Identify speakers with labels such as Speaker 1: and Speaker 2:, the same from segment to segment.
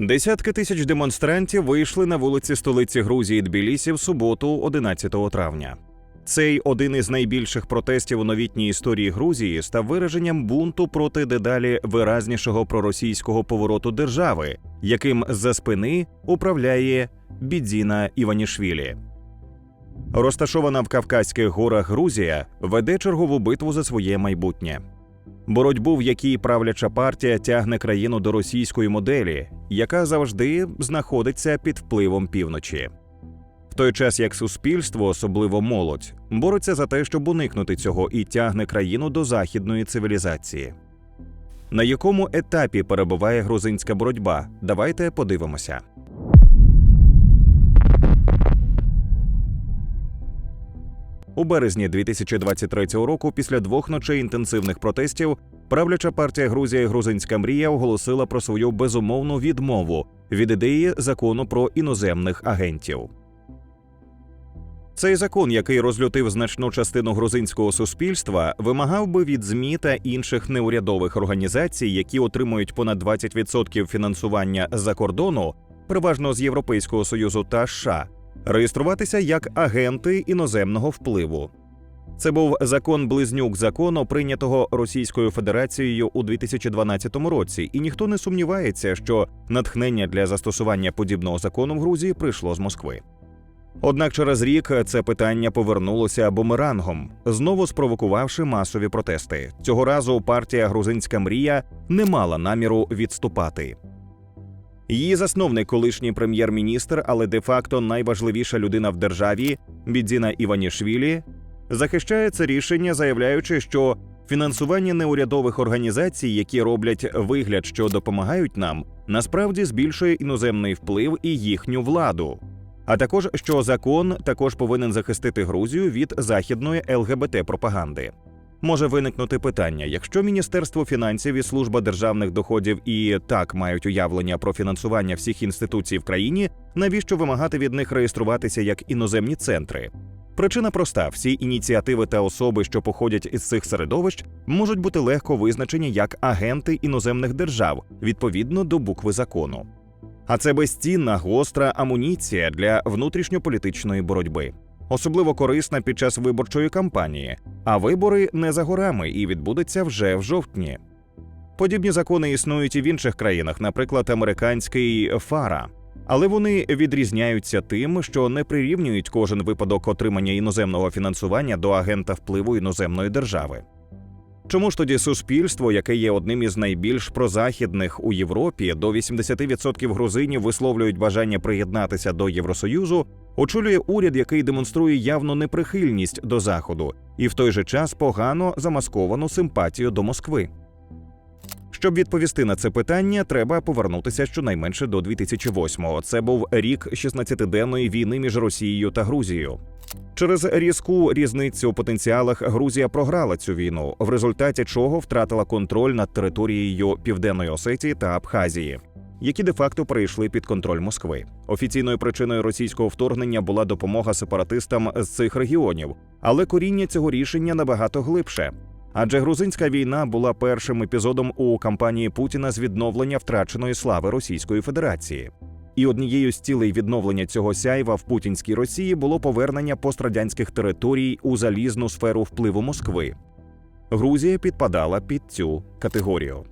Speaker 1: Десятки тисяч демонстрантів вийшли на вулиці столиці Грузії Тбілісі в суботу, 11 травня. Цей один із найбільших протестів у новітній історії Грузії став вираженням бунту проти дедалі виразнішого проросійського повороту держави, яким з-за спини управляє Бідзіна Іванішвілі. Розташована в Кавказьких горах Грузія веде чергову битву за своє майбутнє. Боротьбу, в якій правляча партія тягне країну до російської моделі, яка завжди знаходиться під впливом півночі. В той час як суспільство, особливо молодь, бореться за те, щоб уникнути цього і тягне країну до західної цивілізації. На якому етапі перебуває грузинська боротьба? Давайте подивимося. У березні 2023 року, після двох ночей інтенсивних протестів, правляча партія Грузія Грузинська мрія оголосила про свою безумовну відмову від ідеї закону про іноземних агентів. Цей закон, який розлютив значну частину грузинського суспільства, вимагав би від ЗМІ та інших неурядових організацій, які отримують понад 20% фінансування з-за кордону, переважно з Європейського союзу та США, реєструватися як агенти іноземного впливу. Це був закон близнюк закону, прийнятого Російською Федерацією у 2012 році, і ніхто не сумнівається, що натхнення для застосування подібного закону в Грузії прийшло з Москви. Однак через рік це питання повернулося бумерангом, знову спровокувавши масові протести. Цього разу партія Грузинська мрія не мала наміру відступати. Її засновник, колишній прем'єр-міністр, але де-факто найважливіша людина в державі Бідзіна Іванішвілі, захищає це рішення, заявляючи, що фінансування неурядових організацій, які роблять вигляд, що допомагають нам, насправді збільшує іноземний вплив і їхню владу. А також що закон також повинен захистити Грузію від західної ЛГБТ пропаганди. Може виникнути питання: якщо Міністерство фінансів і служба державних доходів і так мають уявлення про фінансування всіх інституцій в країні, навіщо вимагати від них реєструватися як іноземні центри? Причина проста: всі ініціативи та особи, що походять із цих середовищ, можуть бути легко визначені як агенти іноземних держав відповідно до букви закону. А це безцінна гостра амуніція для внутрішньополітичної боротьби, особливо корисна під час виборчої кампанії. А вибори не за горами і відбудуться вже в жовтні. Подібні закони існують і в інших країнах, наприклад, американський ФАРА. Але вони відрізняються тим, що не прирівнюють кожен випадок отримання іноземного фінансування до агента впливу іноземної держави. Чому ж тоді суспільство, яке є одним із найбільш прозахідних у Європі, до 80% грузинів висловлюють бажання приєднатися до Євросоюзу, очолює уряд, який демонструє явну неприхильність до заходу, і в той же час погано замасковану симпатію до Москви? Щоб відповісти на це питання, треба повернутися щонайменше до 2008-го. Це був рік 16-денної війни між Росією та Грузією. Через різку різницю у потенціалах Грузія програла цю війну, в результаті чого втратила контроль над територією Південної Осетії та Абхазії, які де-факто перейшли під контроль Москви. Офіційною причиною російського вторгнення була допомога сепаратистам з цих регіонів, але коріння цього рішення набагато глибше. Адже грузинська війна була першим епізодом у кампанії Путіна з відновлення втраченої слави Російської Федерації. І однією з цілей відновлення цього сяйва в путінській Росії було повернення пострадянських територій у залізну сферу впливу Москви. Грузія підпадала під цю категорію.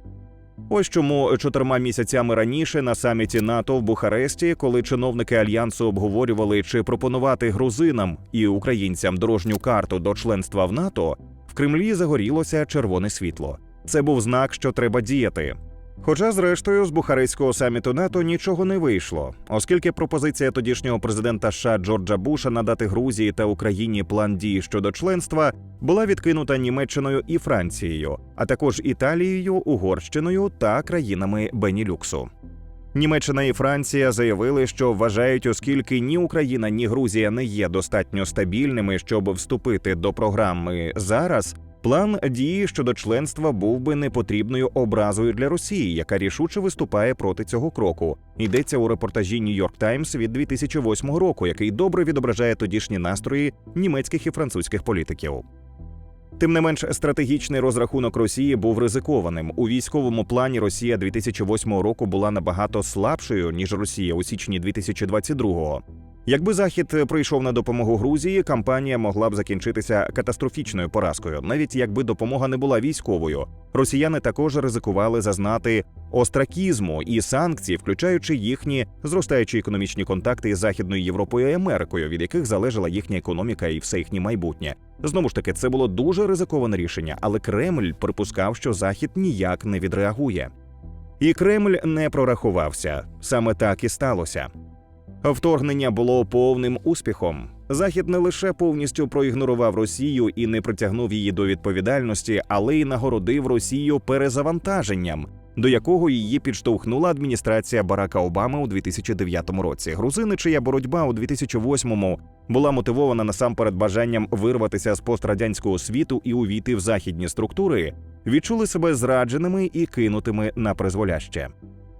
Speaker 1: Ось чому чотирма місяцями раніше на саміті НАТО в Бухаресті, коли чиновники альянсу обговорювали, чи пропонувати грузинам і українцям дорожню карту до членства в НАТО, в Кремлі загорілося червоне світло. Це був знак, що треба діяти. Хоча, зрештою, з Бухарестського саміту НАТО нічого не вийшло, оскільки пропозиція тодішнього президента США Джорджа Буша надати Грузії та Україні план дій щодо членства була відкинута Німеччиною і Францією, а також Італією, Угорщиною та країнами Бенілюксу. Німеччина і Франція заявили, що вважають, оскільки ні Україна, ні Грузія не є достатньо стабільними, щоб вступити до програми зараз. План дії щодо членства був би непотрібною образою для Росії, яка рішуче виступає проти цього кроку. Йдеться у репортажі York Times від 2008 року, який добре відображає тодішні настрої німецьких і французьких політиків. Тим не менш, стратегічний розрахунок Росії був ризикованим. У військовому плані Росія 2008 року була набагато слабшою ніж Росія у січні 2022-го. Якби Захід прийшов на допомогу Грузії, кампанія могла б закінчитися катастрофічною поразкою, навіть якби допомога не була військовою. Росіяни також ризикували зазнати остракізму і санкцій, включаючи їхні зростаючі економічні контакти із Західною Європою і Америкою, від яких залежала їхня економіка і все їхнє майбутнє. Знову ж таки, це було дуже ризиковане рішення, але Кремль припускав, що Захід ніяк не відреагує. І Кремль не прорахувався. Саме так і сталося. Вторгнення було повним успіхом. Захід не лише повністю проігнорував Росію і не притягнув її до відповідальності, але й нагородив Росію перезавантаженням, до якого її підштовхнула адміністрація Барака Обами у 2009 році. Грузини, чия боротьба у 2008-му була мотивована насамперед бажанням вирватися з пострадянського світу і увійти в західні структури, відчули себе зрадженими і кинутими на призволяще.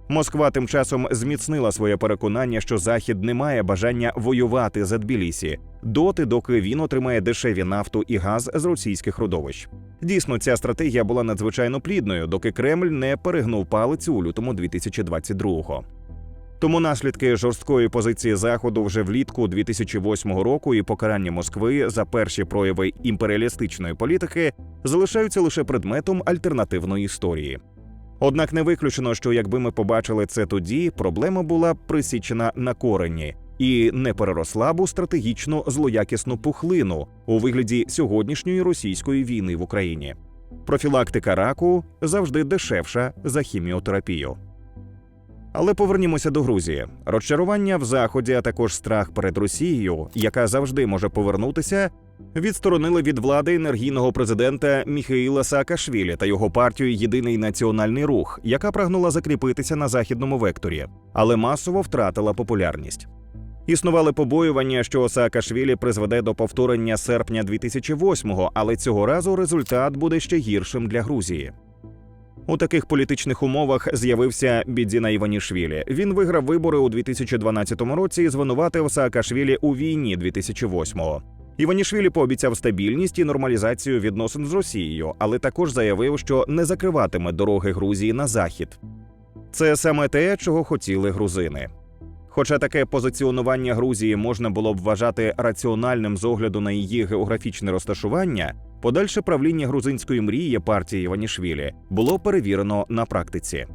Speaker 1: Москва тим часом зміцнила своє переконання, що Захід не має бажання воювати за Тбілісі доти, доки він отримає дешеві нафту і газ з російських родовищ. Дійсно, ця стратегія була надзвичайно плідною, доки Кремль не перегнув палицю у лютому 2022-го. Тому наслідки жорсткої позиції Заходу вже влітку 2008 року і покарання Москви за перші прояви імперіалістичної політики залишаються лише предметом альтернативної історії. Однак не виключено, що якби ми побачили це тоді, проблема була присічена на корені і не переросла б у стратегічно злоякісну пухлину у вигляді сьогоднішньої російської війни в Україні. Профілактика раку завжди дешевша за хіміотерапію. Але повернімося до Грузії. Розчарування в заході, а також страх перед Росією, яка завжди може повернутися, відсторонили від влади енергійного президента Міхаїла Саакашвілі та його партію Єдиний національний рух, яка прагнула закріпитися на західному векторі, але масово втратила популярність. Існували побоювання, що Саакашвілі призведе до повторення серпня 2008-го, але цього разу результат буде ще гіршим для Грузії. У таких політичних умовах з'явився Бідзіна Іванішвілі. Він виграв вибори у 2012 році і звинуватив Саакашвілі у війні 2008-го. Іванішвілі пообіцяв стабільність і нормалізацію відносин з Росією, але також заявив, що не закриватиме дороги Грузії на захід. Це саме те, чого хотіли грузини. Хоча таке позиціонування Грузії можна було б вважати раціональним з огляду на її географічне розташування, подальше правління грузинської мрії партії Іванішвілі було перевірено на практиці.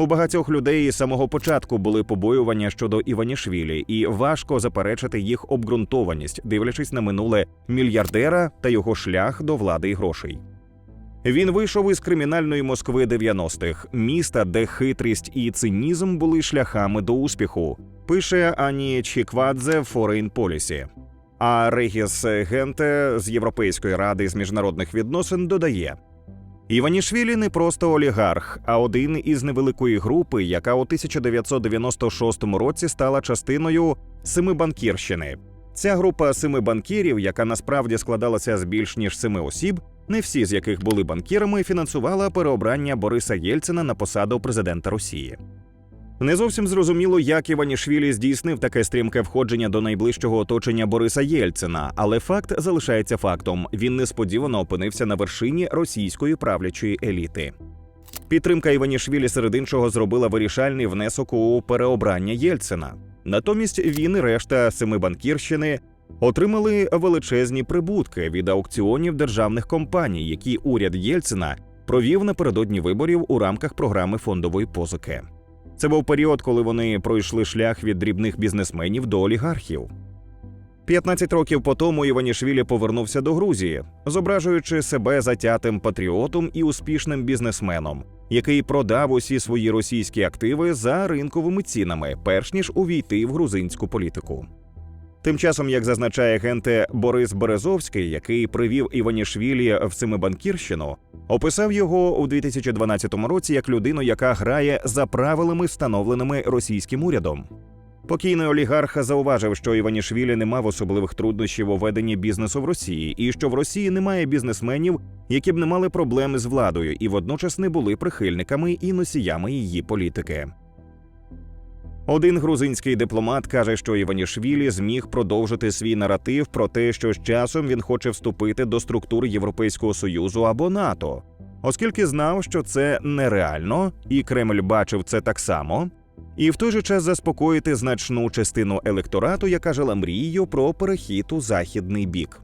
Speaker 1: У багатьох людей з самого початку були побоювання щодо Іванішвілі, і важко заперечити їх обґрунтованість, дивлячись на минуле мільярдера та його шлях до влади і грошей. Він вийшов із кримінальної Москви 90-х, міста, де хитрість і цинізм були шляхами до успіху. Пише Ані Чіквадзе в Foreign Policy. А Регіс Генте з Європейської ради з міжнародних відносин додає: Іванішвілі не просто олігарх, а один із невеликої групи, яка у 1996 році стала частиною Семибанкірщини. Ця група семи банкірів, яка насправді складалася з більш ніж семи осіб, не всі з яких були банкірами, фінансувала переобрання Бориса Єльцина на посаду президента Росії. Не зовсім зрозуміло, як Іванішвілі здійснив таке стрімке входження до найближчого оточення Бориса Єльцина, але факт залишається фактом: він несподівано опинився на вершині російської правлячої еліти. Підтримка Іванішвілі серед іншого зробила вирішальний внесок у переобрання Єльцина. Натомість він і решта Семибанкірщини отримали величезні прибутки від аукціонів державних компаній, які уряд Єльцина провів напередодні виборів у рамках програми фондової позики. Це був період, коли вони пройшли шлях від дрібних бізнесменів до олігархів. 15 років по тому Іванішвілі повернувся до Грузії, зображуючи себе затятим патріотом і успішним бізнесменом, який продав усі свої російські активи за ринковими цінами, перш ніж увійти в грузинську політику. Тим часом, як зазначає генте Борис Березовський, який привів Іванішвілі в Семибанкірщину, описав його у 2012 році як людину, яка грає за правилами, встановленими російським урядом. Покійний олігарх зауважив, що Іванішвілі не мав особливих труднощів у веденні бізнесу в Росії, і що в Росії немає бізнесменів, які б не мали проблеми з владою, і водночас не були прихильниками і носіями її політики. Один грузинський дипломат каже, що Іванішвілі зміг продовжити свій наратив про те, що з часом він хоче вступити до структур Європейського союзу або НАТО, оскільки знав, що це нереально, і Кремль бачив це так само, і в той же час заспокоїти значну частину електорату, яка жила мрією про перехід у західний бік.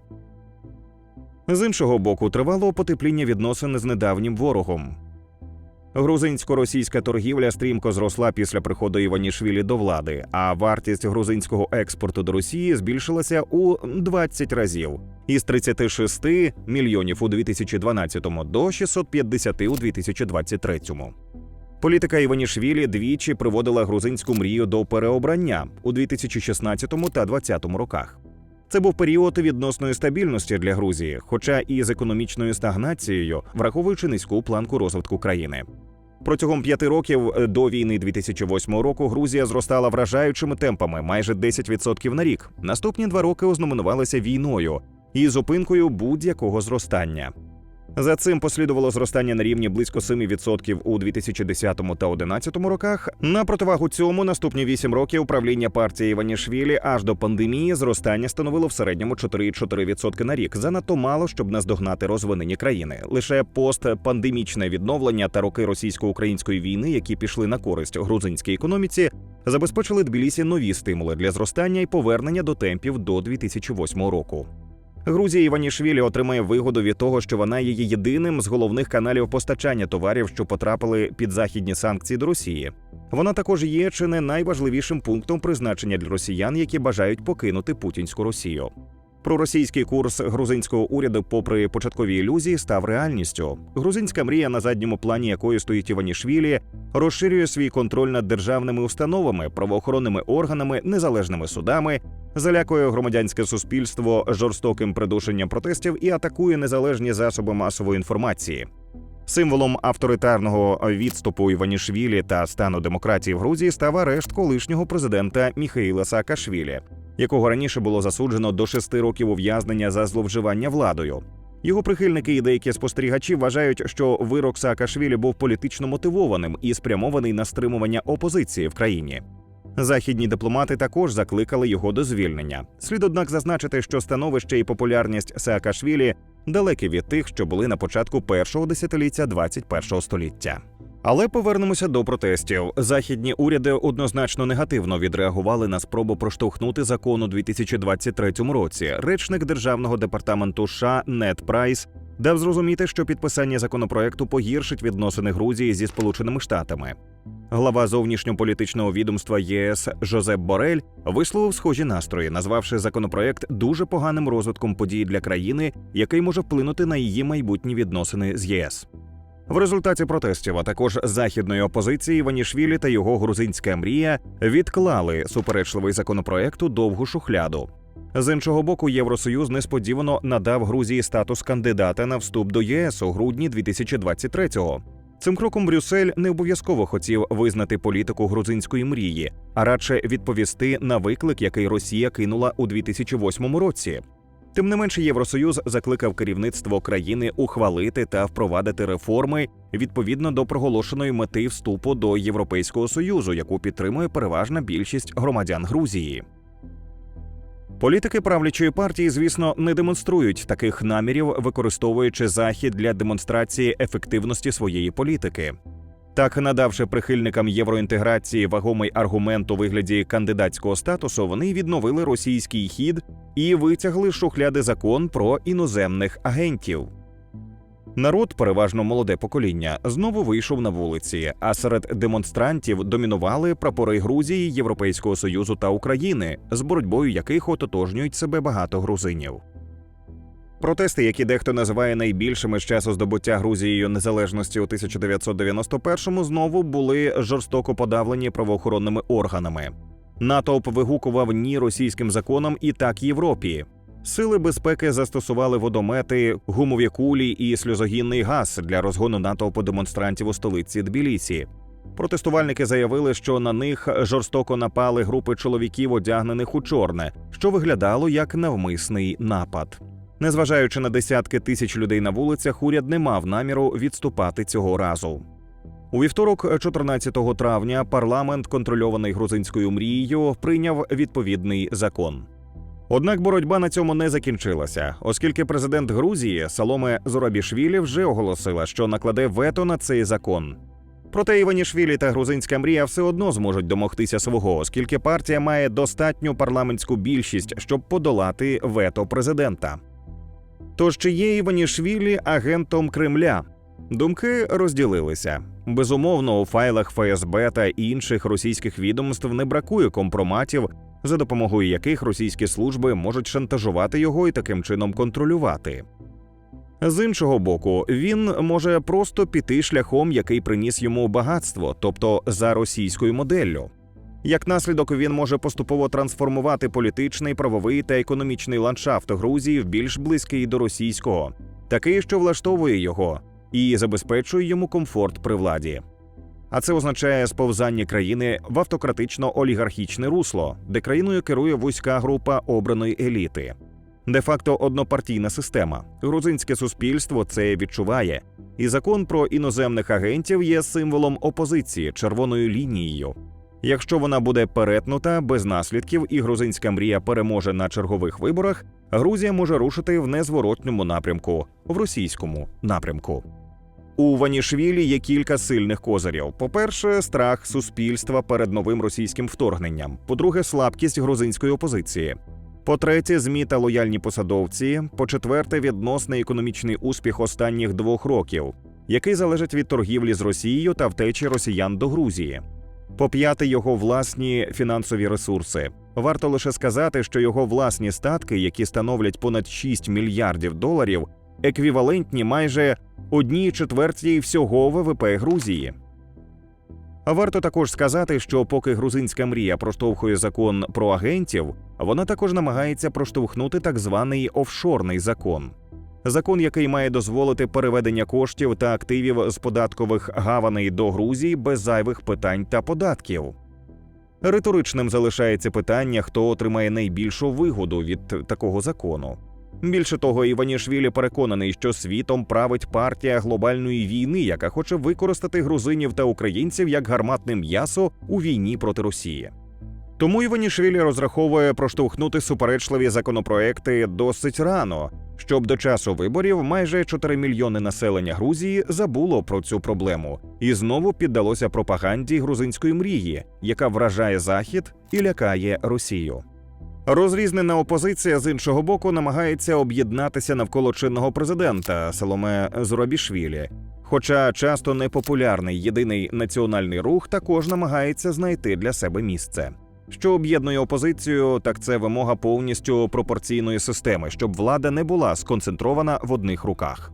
Speaker 1: З іншого боку, тривало потепління відносин з недавнім ворогом. Грузинсько-російська торгівля стрімко зросла після приходу Іванішвілі до влади, а вартість грузинського експорту до Росії збільшилася у 20 разів із 36 мільйонів у 2012 до 650 у 2023. Політика Іванішвілі двічі приводила грузинську мрію до переобрання у 2016 та 2020 роках. Це був період відносної стабільності для Грузії, хоча і з економічною стагнацією, враховуючи низьку планку розвитку країни. Протягом п'яти років до війни 2008 року Грузія зростала вражаючими темпами майже 10% на рік. Наступні два роки ознаменувалися війною і зупинкою будь-якого зростання. За цим послідувало зростання на рівні близько 7% у 2010 та 2011 роках. На противагу цьому наступні 8 років правління партії Іванішвілі аж до пандемії зростання становило в середньому 4,4% на рік. Занадто мало, щоб наздогнати розвинені країни. Лише постпандемічне відновлення та роки російсько-української війни, які пішли на користь грузинській економіці, забезпечили Тбілісі нові стимули для зростання і повернення до темпів до 2008 року. Грузія Іванішвілі отримає вигоду від того, що вона є єдиним з головних каналів постачання товарів, що потрапили під західні санкції до Росії. Вона також є чи не найважливішим пунктом призначення для росіян, які бажають покинути путінську Росію. Проросійський курс грузинського уряду, попри початкові ілюзії, став реальністю. Грузинська мрія, на задньому плані якої стоїть Іванішвілі, розширює свій контроль над державними установами, правоохоронними органами, незалежними судами, залякує громадянське суспільство жорстоким придушенням протестів і атакує незалежні засоби масової інформації. Символом авторитарного відступу Іванішвілі та стану демократії в Грузії став арешт колишнього президента Міхаїла Саакашвілі, якого раніше було засуджено до шести років ув'язнення за зловживання владою. Його прихильники і деякі спостерігачі вважають, що вирок Саакашвілі був політично мотивованим і спрямований на стримування опозиції в країні. Західні дипломати також закликали його до звільнення. Слід однак зазначити, що становище і популярність Саакашвілі далекі від тих, що були на початку першого десятиліття 21-го століття. Але повернемося до протестів. Західні уряди однозначно негативно відреагували на спробу проштовхнути закон у 2023 році. Речник державного департаменту США Нед Прайс дав зрозуміти, що підписання законопроекту погіршить відносини Грузії зі Сполученими Штатами. Глава зовнішньополітичного відомства ЄС Жозеп Борель висловив схожі настрої, назвавши законопроект дуже поганим розвитком подій для країни, який може вплинути на її майбутні відносини з ЄС. В результаті протестів, а також західної опозиції, Іванішвілі та його грузинська мрія відклали суперечливий законопроект у довгу шухляду. З іншого боку, Євросоюз несподівано надав Грузії статус кандидата на вступ до ЄС у грудні 2023-го. Цим кроком Брюссель не обов'язково хотів визнати політику грузинської мрії, а радше відповісти на виклик, який Росія кинула у 2008 році. Тим не менше, Євросоюз закликав керівництво країни ухвалити та впровадити реформи відповідно до проголошеної мети вступу до Європейського союзу, яку підтримує переважна більшість громадян Грузії. Політики правлячої партії, звісно, не демонструють таких намірів, використовуючи захід для демонстрації ефективності своєї політики. Так, надавши прихильникам євроінтеграції вагомий аргумент у вигляді кандидатського статусу, вони відновили російський хід і витягли з шухляди закон про іноземних агентів. Народ, переважно молоде покоління, знову вийшов на вулиці, а серед демонстрантів домінували прапори Грузії, Європейського союзу та України, з боротьбою яких ототожнюють себе багато грузинів. Протести, які дехто називає найбільшими з часу здобуття Грузією незалежності у 1991-му, знову були жорстоко подавлені правоохоронними органами. Натовп вигукував ні російським законам і так Європі. Сили безпеки застосували водомети, гумові кулі і сльозогінний газ для розгону натовпу демонстрантів у столиці Тбілісі. Протестувальники заявили, що на них жорстоко напали групи чоловіків, одягнених у чорне, що виглядало як навмисний напад. Незважаючи на десятки тисяч людей на вулицях, уряд не мав наміру відступати цього разу. У вівторок, 14 травня, парламент, контрольований грузинською мрією, прийняв відповідний закон. Однак боротьба на цьому не закінчилася, оскільки президент Грузії Саломе Зорабішвілі вже оголосила, що накладе вето на цей закон. Проте Іванішвілі та грузинська мрія все одно зможуть домогтися свого, оскільки партія має достатню парламентську більшість, щоб подолати вето президента. Тож чи є Іванішвілі агентом Кремля? Думки розділилися. Безумовно, у файлах ФСБ та інших російських відомств не бракує компроматів, за допомогою яких російські служби можуть шантажувати його і таким чином контролювати. З іншого боку, він може просто піти шляхом, який приніс йому багатство, тобто за російською моделлю. Як наслідок, він може поступово трансформувати політичний, правовий та економічний ландшафт Грузії в більш близький до російського, такий, що влаштовує його і забезпечує йому комфорт при владі. А це означає сповзання країни в автократично-олігархічне русло, де країною керує вузька група обраної еліти. Де-факто однопартійна система. Грузинське суспільство це відчуває, і закон про іноземних агентів є символом опозиції, червоною лінією. Якщо вона буде перетнута без наслідків і грузинська мрія переможе на чергових виборах, Грузія може рушити в незворотньому напрямку, в російському напрямку. У Ванішвілі є кілька сильних козирів. По-перше, страх суспільства перед новим російським вторгненням. По-друге, слабкість грузинської опозиції. По-третє, змі та лояльні посадовці. По-четверте, відносний економічний успіх останніх двох років, який залежить від торгівлі з Росією та втечі росіян до Грузії. По-п'яте, його власні фінансові ресурси. Варто лише сказати, що його власні статки, які становлять понад 6 мільярдів доларів, еквівалентні майже одній четвертій всього ВВП Грузії. А варто також сказати, що поки грузинська мрія проштовхує закон про агентів, вона також намагається проштовхнути так званий офшорний закон. Закон, який має дозволити переведення коштів та активів з податкових гаваней до Грузії без зайвих питань та податків. Риторичним залишається питання, хто отримає найбільшу вигоду від такого закону. Більше того, Іванішвілі переконаний, що світом править партія глобальної війни, яка хоче використати грузинів та українців як гарматне м'ясо у війні проти Росії. Тому Іванішвілі розраховує проштовхнути суперечливі законопроекти досить рано, щоб до часу виборів майже 4 мільйони населення Грузії забуло про цю проблему і знову піддалося пропаганді грузинської мрії, яка вражає захід і лякає Росію. Розрізнена опозиція з іншого боку намагається об'єднатися навколо чинного президента Соломе Зурабішвілі. Хоча часто непопулярний єдиний національний рух також намагається знайти для себе місце. Що об'єднує опозицію, так це вимога повністю пропорційної системи, щоб влада не була сконцентрована в одних руках.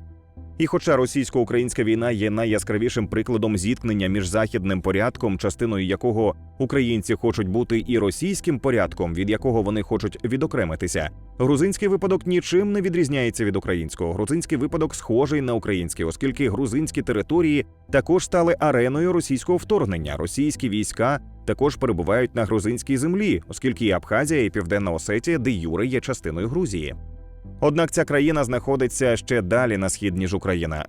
Speaker 1: І хоча російсько-українська війна є найяскравішим прикладом зіткнення між західним порядком, частиною якого українці хочуть бути, і російським порядком, від якого вони хочуть відокремитися, грузинський випадок нічим не відрізняється від українського. Грузинський випадок схожий на український, оскільки грузинські території також стали ареною російського вторгнення. Російські війська також перебувають на грузинській землі, оскільки і Абхазія і Південна Осетія де юре є частиною Грузії. Однак ця країна знаходиться ще далі на схід, ніж Україна.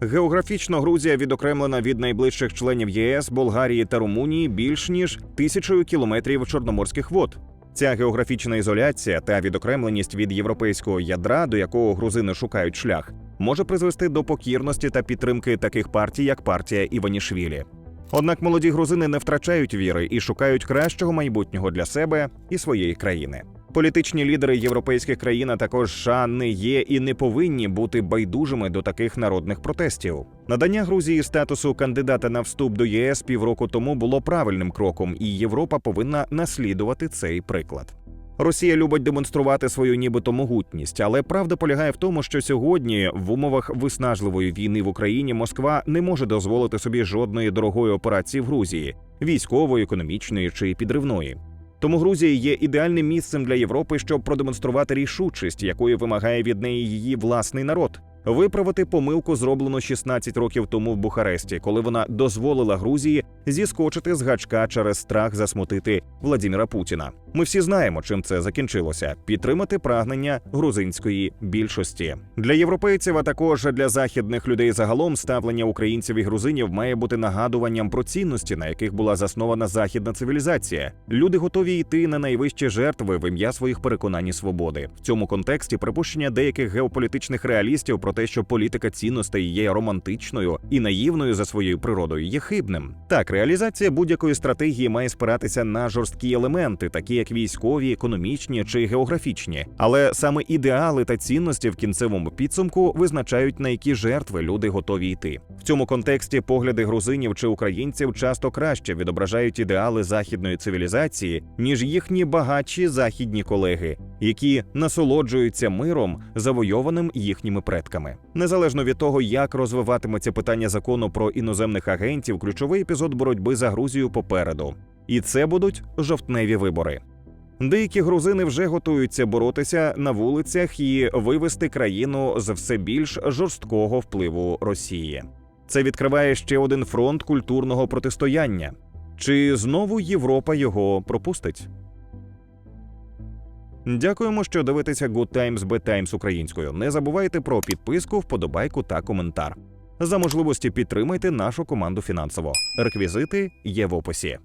Speaker 1: Географічно Грузія відокремлена від найближчих членів ЄС, Болгарії та Румунії більш ніж тисячою кілометрів чорноморських вод. Ця географічна ізоляція та відокремленість від європейського ядра, до якого грузини шукають шлях, може призвести до покірності та підтримки таких партій, як партія Іванішвілі. Однак молоді грузини не втрачають віри і шукають кращого майбутнього для себе і своєї країни. Політичні лідери європейських країн, а також США не є і не повинні бути байдужими до таких народних протестів. Надання Грузії статусу кандидата на вступ до ЄС півроку тому було правильним кроком, і Європа повинна наслідувати цей приклад. Росія любить демонструвати свою нібито могутність, але правда полягає в тому, що сьогодні, в умовах виснажливої війни в Україні, Москва не може дозволити собі жодної дорогої операції в Грузії військової, економічної чи підривної. Тому Грузія є ідеальним місцем для Європи, щоб продемонструвати рішучість, якої вимагає від неї її власний народ. Виправити помилку, зроблену 16 років тому в Бухаресті, коли вона дозволила Грузії зіскочити з гачка через страх засмутити Владіміра Путіна. Ми всі знаємо, чим це закінчилося: підтримати прагнення грузинської більшості для європейців, а також для західних людей загалом ставлення українців і грузинів має бути нагадуванням про цінності, на яких була заснована західна цивілізація. Люди готові йти на найвищі жертви в ім'я своїх переконань і свободи. В цьому контексті припущення деяких геополітичних реалістів про те, що політика цінностей є романтичною і наївною за своєю природою, є хибним. Так, реалізація будь-якої стратегії має спиратися на жорсткі елементи, такі як військові, економічні чи географічні. Але саме ідеали та цінності в кінцевому підсумку визначають на які жертви люди готові йти. В цьому контексті погляди грузинів чи українців часто краще відображають ідеали західної цивілізації, ніж їхні багатші західні колеги, які насолоджуються миром, завойованим їхніми предками. Незалежно від того, як розвиватиметься питання закону про іноземних агентів, ключовий епізод боротьби за Грузію попереду. І це будуть жовтневі вибори. Деякі грузини вже готуються боротися на вулицях і вивести країну з все більш жорсткого впливу Росії. Це відкриває ще один фронт культурного протистояння. Чи знову Європа його пропустить? Дякуємо, що дивитеся Good Times Bad Times українською. Не забувайте про підписку, вподобайку та коментар. За можливості підтримайте нашу команду фінансово. Реквізити є в описі.